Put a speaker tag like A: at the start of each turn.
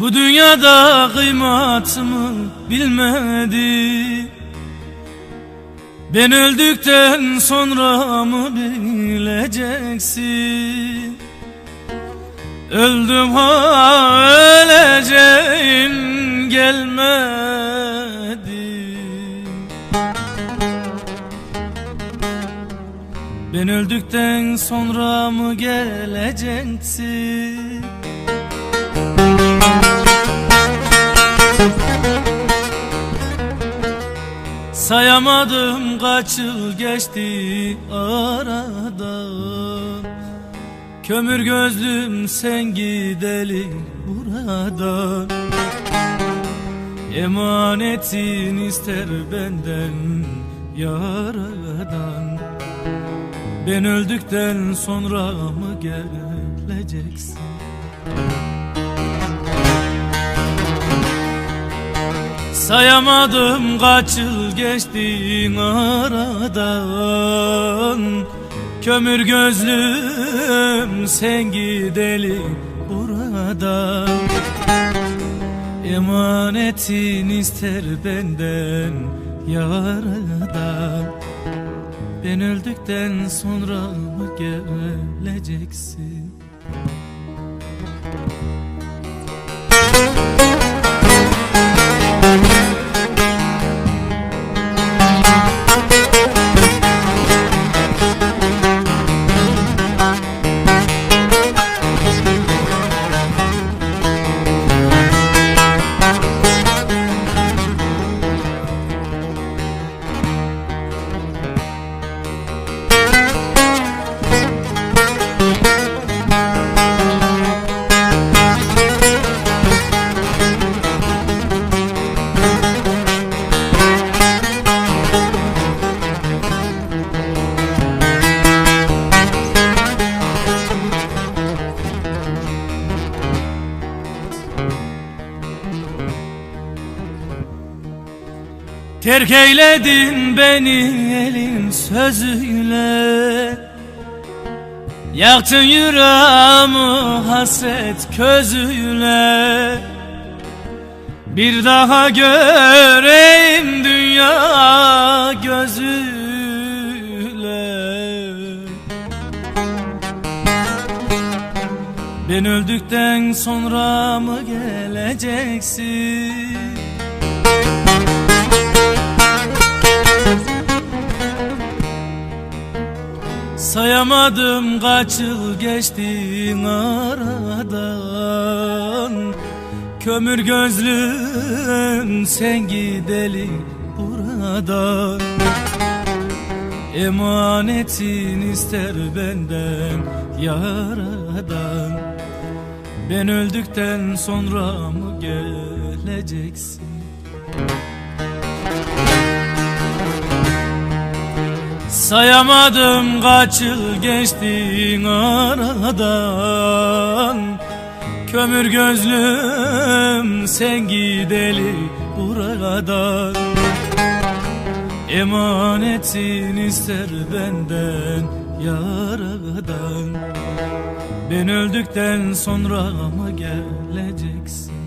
A: Bu dünyada kıymatımı bilmedi. Ben öldükten sonra mı bileceksin? Öldüm ha öleceğim gelmedi. Ben öldükten sonra mı geleceksin Sayamadım kaç yıl geçti aradan Kömür gözlüm sen gideli buradan Emanetin ister benden yaradan. Ben öldükten sonra mı geleceksin Sayamadım kaç yıl geçti aradan. Kömür gözlüm sen gideli buradan. Emanetin ister benden yaradan Ben öldükten sonra mı geleceksin Terk eyledin beni elin sözüyle. Yaktın yüreğimi hasret közüyle. Bir daha göreyim dünya gözüyle. Ben öldükten sonra mı geleceksin Sayamadım kaç yıl geçti aradan. Kömür gözlüm sen gideli buradan. Emanetin ister benden yaradan. Ben öldükten sonra mı geleceksin Sayamadım kaç yıl geçti aradan. Kömür gözlüm sen gideli buradan. Emanetin ister benden yaradan Ben öldükten sonra mı geleceksin